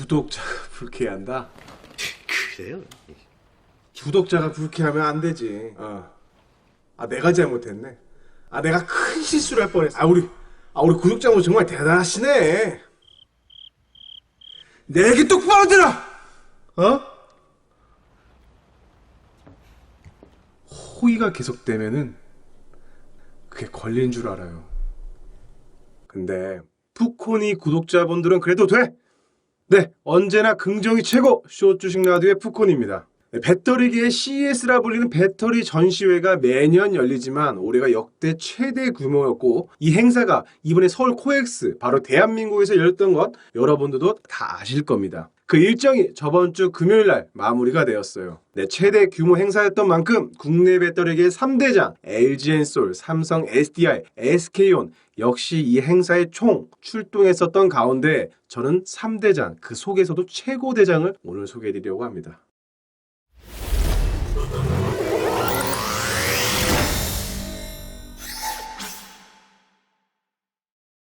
구독자가 불쾌한다. 그래요? 구독자가 불쾌하면 안 되지. 어. 아 내가 잘못했네. 아 내가 큰 실수를 할 뻔했어. 아 우리 아 우리 구독자분 정말 대단하시네. 내 얘기 똑바로 들어. 어? 호의가 계속되면은 그게 걸린 줄 알아요. 근데 푸코니 구독자분들은 그래도 돼. 네, 언제나 긍정이 최고 쇼 주식 라디오의 푸콘입니다. 네, 배터리계의 CES라 불리는 배터리 전시회가 매년 열리지만 올해가 역대 최대 규모였고 이 행사가 이번에 서울 코엑스 바로 대한민국에서 열렸던 것 여러분들도 다 아실 겁니다. 그 일정이 저번 주 금요일 날 마무리가 되었어요. 네, 최대 규모 행사였던 만큼 국내 배터리계 3대장 LG엔솔, 삼성 SDI, SK온 역시 이 행사에 총 출동했었던 가운데 저는 3대장 그 속에서도 최고 대장을 오늘 소개해 드리려고 합니다.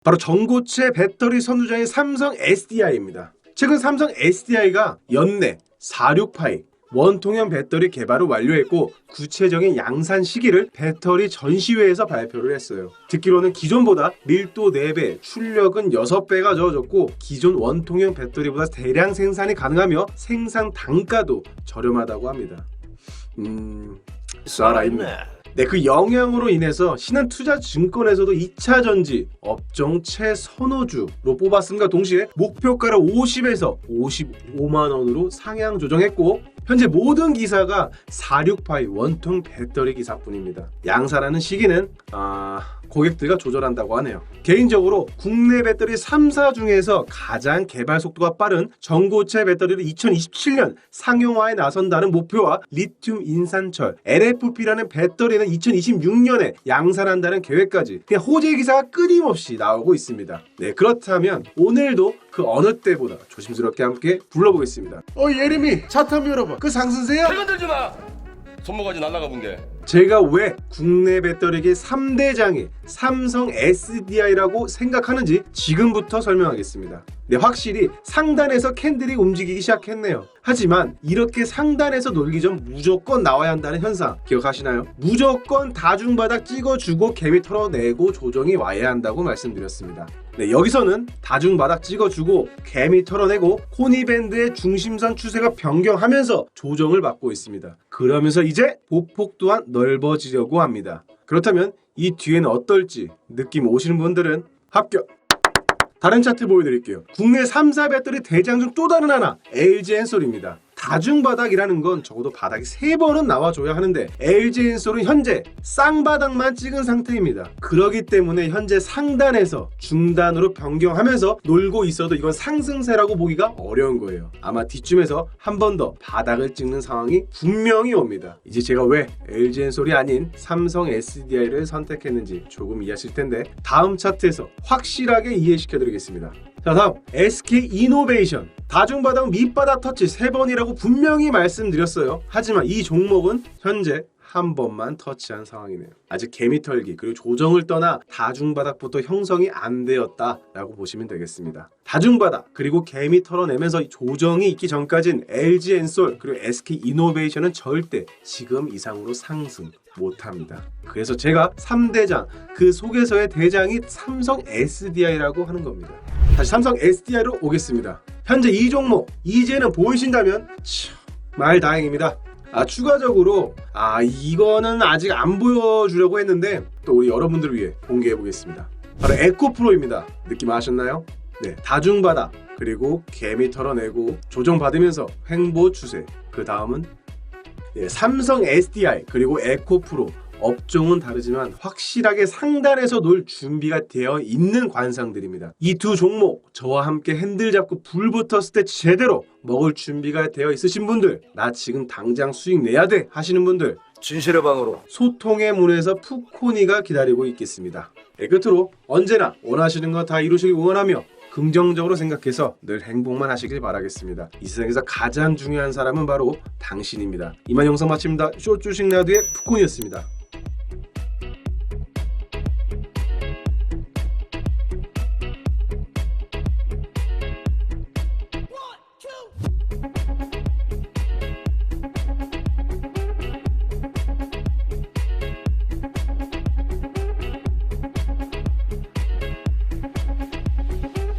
바로 전고체 배터리 선두자인 삼성 SDI입니다. 최근 삼성 SDI가 연내 46파이 원통형 배터리 개발을 완료했고 구체적인 양산 시기를 배터리 전시회에서 발표를 했어요. 듣기로는 기존보다 밀도 4배, 출력은 6배가 적어졌고 기존 원통형 배터리보다 대량 생산이 가능하며 생산 단가도 저렴하다고 합니다. 음... 쏴라 있네. 네, 그 영향으로 인해서 신한투자증권에서도 2차 전지 업종 최선호주로 뽑았음과 동시에 목표가를 50에서 55만 원으로 상향 조정했고 현재 모든 기사가 46파이 원통 배터리 기사뿐입니다. 양산하는 시기는 아, 고객들과 조절한다고 하네요. 개인적으로 국내 배터리 3사 중에서 가장 개발 속도가 빠른 전고체 배터리를 2027년 상용화에 나선다는 목표와 리튬 인산철 LFP라는 배터리는 2026년에 양산한다는 계획까지 호재 기사가 끊임없이 나오고 있습니다. 네 그렇다면 오늘도 그 어느 때보다 조심스럽게 함께 불러보겠습니다. 어 예림이 차 타면 여러분 그 상승세요? 건들지 마. 손모가지 날라가 본 게. 제가 왜 국내 배터리계 3대장이 삼성 SDI라고 생각하는지 지금부터 설명하겠습니다. 네, 확실히 상단에서 캔들이 움직이기 시작했네요. 하지만 이렇게 상단에서 놀기 전 무조건 나와야 한다는 현상 기억하시나요? 무조건 다중바닥 찍어주고 개미 털어내고 조정이 와야 한다고 말씀드렸습니다. 네, 여기서는 다중바닥 찍어주고 개미 털어내고 코니밴드의 중심선 추세가 변경하면서 조정을 받고 있습니다. 그러면서 이제 보폭 또한 넓어지려고 합니다. 그렇다면 이 뒤에는 어떨지 느낌 오시는 분들은 합격! 다른 차트 보여드릴게요. 국내 3사 배터리 대장 중 또 다른 하나 LG 엔솔입니다. 다중바닥이라는 건 적어도 바닥이 3번은 나와줘야 하는데 LG 엔솔은 현재 쌍바닥만 찍은 상태입니다. 그러기 때문에 현재 상단에서 중단으로 변경하면서 놀고 있어도 이건 상승세라고 보기가 어려운 거예요. 아마 뒤쯤에서 한 번 더 바닥을 찍는 상황이 분명히 옵니다. 이제 제가 왜 LG 엔솔이 아닌 삼성 SDI를 선택했는지 조금 이해하실 텐데 다음 차트에서 확실하게 이해시켜 드리겠습니다. 자 다음 SK 이노베이션 다중바닥 밑바닥 터치 3번이라고 분명히 말씀드렸어요 하지만 이 종목은 현재 한 번만 터치한 상황이네요 아직 개미털기 그리고 조정을 떠나 다중바닥부터 형성이 안 되었다라고 보시면 되겠습니다 다중바닥 그리고 개미 털어내면서 조정이 있기 전까진 LG 엔솔 그리고 SK 이노베이션은 절대 지금 이상으로 상승 못합니다. 그래서 제가 3대장 그 속에서의 대장이 삼성 SDI라고 하는 겁니다. 다시 삼성 SDI로 오겠습니다. 현재 이 종목 이제는 보이신다면 참, 말 다행입니다. 아 추가적으로 아 이거는 아직 안 보여주려고 했는데 또 우리 여러분들을 위해 공개해 보겠습니다. 바로 에코프로입니다. 느낌 아셨나요? 네 다중바닥 그리고 개미 털어내고 조정받으면서 횡보 추세 그 다음은 예, 삼성 SDI 그리고 에코프로 업종은 다르지만 확실하게 상단에서 놀 준비가 되어 있는 관상들입니다. 이 두 종목 저와 함께 핸들 잡고 불 붙었을 때 제대로 먹을 준비가 되어 있으신 분들 나 지금 당장 수익 내야 돼 하시는 분들 진실의 방으로 소통의 문에서 푸코니가 기다리고 있겠습니다. 예, 끝으로 언제나 원하시는 거 다 이루시길 응원하며 긍정적으로 생각해서 늘 행복만 하시길 바라겠습니다. 이 세상에서 가장 중요한 사람은 바로 당신입니다. 이만 영상 마칩니다. 쇼 주식 라드의 푸콘이었습니다.